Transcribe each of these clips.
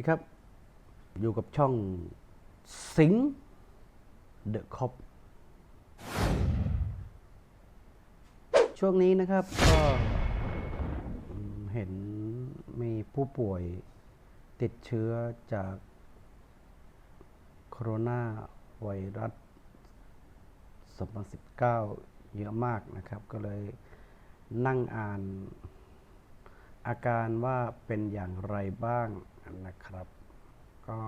ดีครับ อยู่กับช่องสิงเดอะคอปช่วงนี้นะครับ ก็เห็นมีผู้ป่วยติดเชื้อจากโคโรนาไวรัส 2019 เยอะมากนะครับ ก็เลยนั่งอ่านอาการว่าเป็นอย่างไรบ้าง นะครับ ก็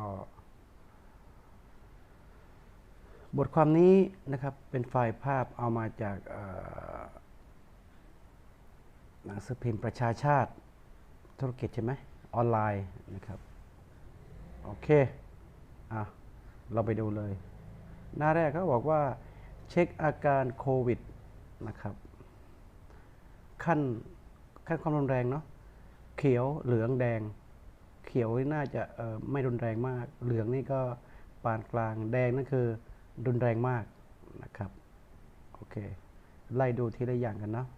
บทความนี้นะครับเป็นไฟล์ภาพเอามาจากหนังสือพิมพ์ประชาชาติธุรกิจใช่ไหมออนไลน์นะครับ โอเค อะ เราไปดูเลย หน้าแรกเขาบอกว่า เช็คอาการโควิดนะครับ ขั้นขั้นความรุนแรงเนาะเขียวเหลืองแดง เขียวนี่น่าจะไม่รุนแรงมาก เหลืองนี่ก็ปานกลาง แดงนั่นคือรุนแรงมากนะครับ โอเค ไล่ดูทีละอย่างกันเนาะ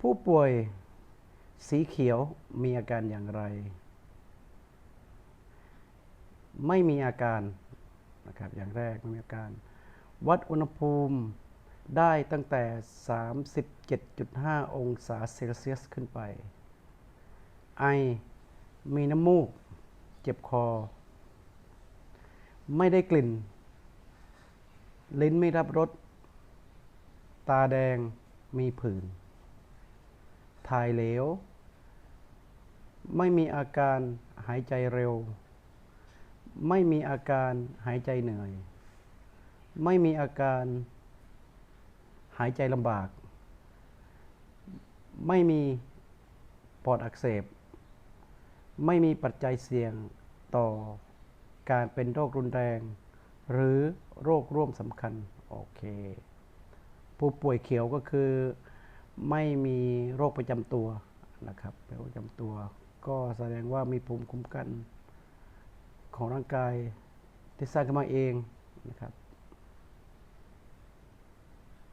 ผู้ป่วยสีเขียวมีอาการอย่างไร ไม่มีอาการนะครับ อย่างแรกไม่มีอาการ วัดอุณหภูมิได้ตั้งแต่ 37.5 องศาเซลเซียสขึ้นไป ไอ มีน้ำมูก เจ็บคอ ไม่ได้กลิ่น ลิ้นไม่รับรส ตาแดง มีผื่น ถ่ายเหลว ไม่มีอาการหายใจเร็ว ไม่มีอาการหายใจเหนื่อย ไม่มีอาการหายใจลำบาก ไม่มีปอดอักเสบ ไม่มีปัจจัยเสี่ยงต่อการเป็นโรครุนแรง หรือโรคร่วมสำคัญ โอเค ผู้ป่วยเขียวก็คือไม่มีโรคประจำตัวนะครับโรคประจำตัว ก็แสดงว่ามีภูมิคุ้มกันของร่างกายที่สร้างขึ้นมาเองนะครับ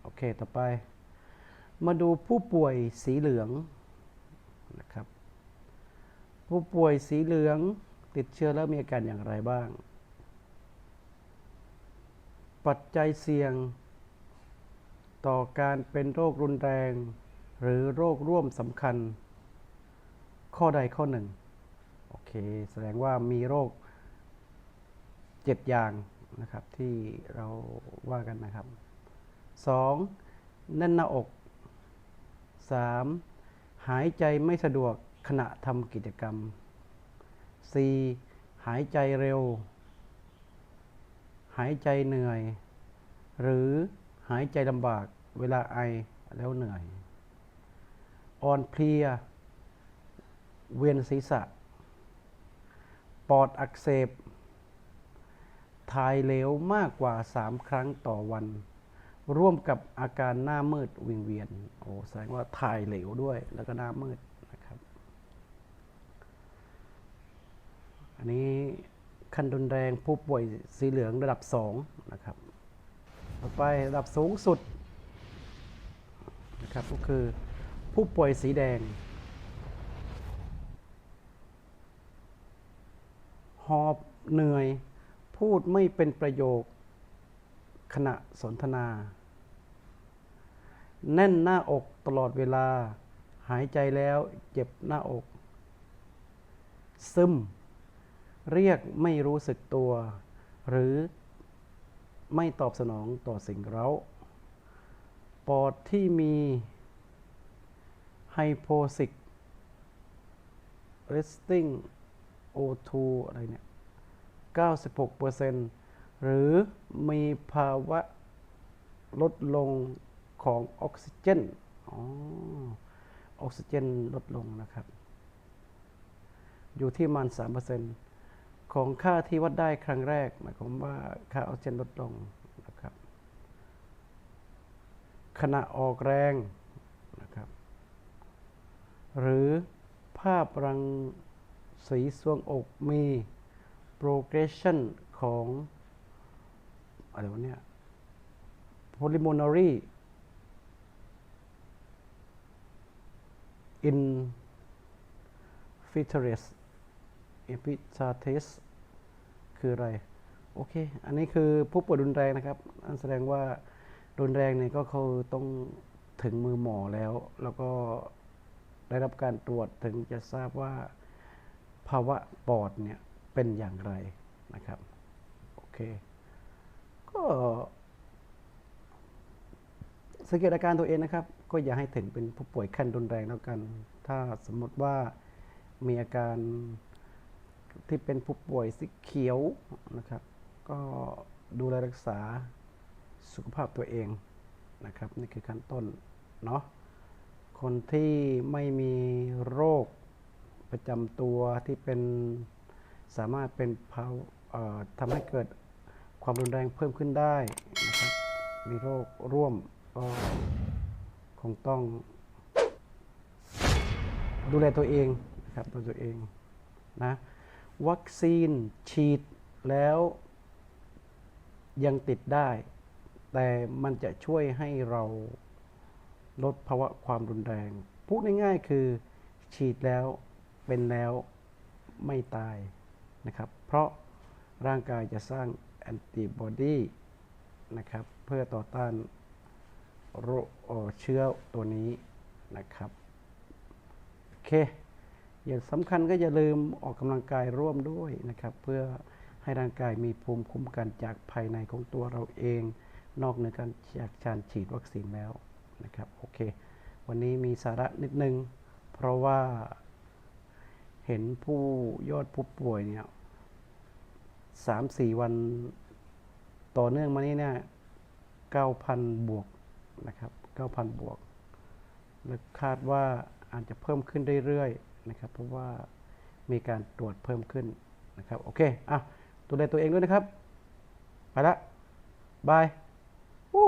โอเค ต่อไป มาดูผู้ป่วยสีเหลืองนะครับ ผู้ป่วยสีเหลืองติดเชื้อแล้วมีอาการอย่างไรบ้าง ปัจจัยเสี่ยง ต่อการเป็นโรครุนแรง หรือโรคร่วมสำคัญ ข้อใดข้อหนึ่ง โอเค แสดงว่ามีโรคเจ็ดอย่างนะครับที่เราว่ากันนะครับสองแน่นหน้าอกสามหายใจไม่สะดวก ขณะทำกิจกรรมสี่หายใจเร็ว หายใจเหนื่อย หรือหายใจลำบากเวลาไอแล้วเหนื่อย อ่อนเพลีย เวียนศีรษะ ปอดอักเสบ ถ่ายเหลวมากกว่า 3 ครั้งต่อวัน ร่วมกับอาการหน้ามืดวิงเวียน โอ้ แสดงว่าถ่ายเหลวด้วยแล้วก็หน้ามืดนะครับ อันนี้ขั้นรุนแรงผู้ป่วยสีเหลืองระดับ2นะครับต่อไประดับสูงสุดนะครับก็คือผู้ป่วยสีแดง หอบเหนื่อยพูดไม่เป็นประโยคขณะสนทนา แน่นหน้าอกตลอดเวลา หายใจแล้วเจ็บหน้าอก ซึม เรียกไม่รู้สึกตัว หรือไม่ตอบสนองต่อสิ่งเร้า ปอดที่มีไฮโพซิก resting O2 อะไรเนี่ย 96%หรือมีภาวะลดลงของออกซิเจนอ๋อออกซิเจนลดลงนะครับ อยู่ที่ประมัน3% ของค่าที่วัดได้ครั้งแรกหมายความว่าค่าออกซิเจนลดลงนะครับขณะออกแรงนะครับหรือภาพรังสีสวงอกมี progression ของอะไรวะเนี่ย pulmonary infiltrates hepatitis คืออะไร โอเค อันนี้คือผู้ป่วยรุนแรงนะครับ อันแสดงว่ารุนแรงเนี่ยก็คือต้องถึงมือหมอแล้ว แล้วก็ได้รับการตรวจถึงจะทราบว่าภาวะปอดเนี่ยเป็นอย่างไรนะครับ โอเค ก็สังเกตอาการตัวเองนะครับ ก็อย่าให้ถึงเป็นผู้ป่วยขั้นรุนแรงแล้วกัน ถ้าสมมติว่ามีอาการ ที่เป็นผู้ป่วยสีเขียวนะครับ ก็ดูแลรักษาสุขภาพตัวเองนะครับ นี่คือขั้นต้นเนาะคนที่ไม่มีโรคประจำตัวที่เป็นสามารถเป็นภาวเอ่อทำให้เกิดความรุนแรงเพิ่มขึ้นได้นะครับ มีโรคร่วมก็คงต้อง ดูแลตัวเองนะครับดูแลตัวเองนะ วัคซีนฉีดแล้วยังติดได้ แต่มันจะช่วยให้เราลดภาวะความรุนแรง พูดง่ายๆคือฉีดแล้วเป็นแล้วไม่ตายนะครับ เพราะร่างกายจะสร้างแอนติบอดีนะครับ เพื่อต่อต้านโรคเชื้อตัวนี้นะครับ โอเค อย่างสำคัญก็อย่าลืมออกกำลังกายร่วมด้วยนะครับ เพื่อให้ร่างกายมีภูมิคุ้มกันจากภายในของตัวเราเอง นอกเหนือการจากการฉีดวัคซีนแล้วนะครับโอเค วันนี้มีสาระนิดนึง เพราะว่าเห็นผู้ยอดผู้ป่วยเนี่ยสามสี่วันต่อเนื่องมานี้เนี่ยเก้าพันบวกนะครับเก้าพันบวก และคาดว่าอาจจะเพิ่มขึ้นเรื่อยๆ นะครับเพราะว่ามีการตรวจเพิ่มขึ้นนะครับโอเคอะดูแลตัวเองด้วยนะครับ ไปละบายวู้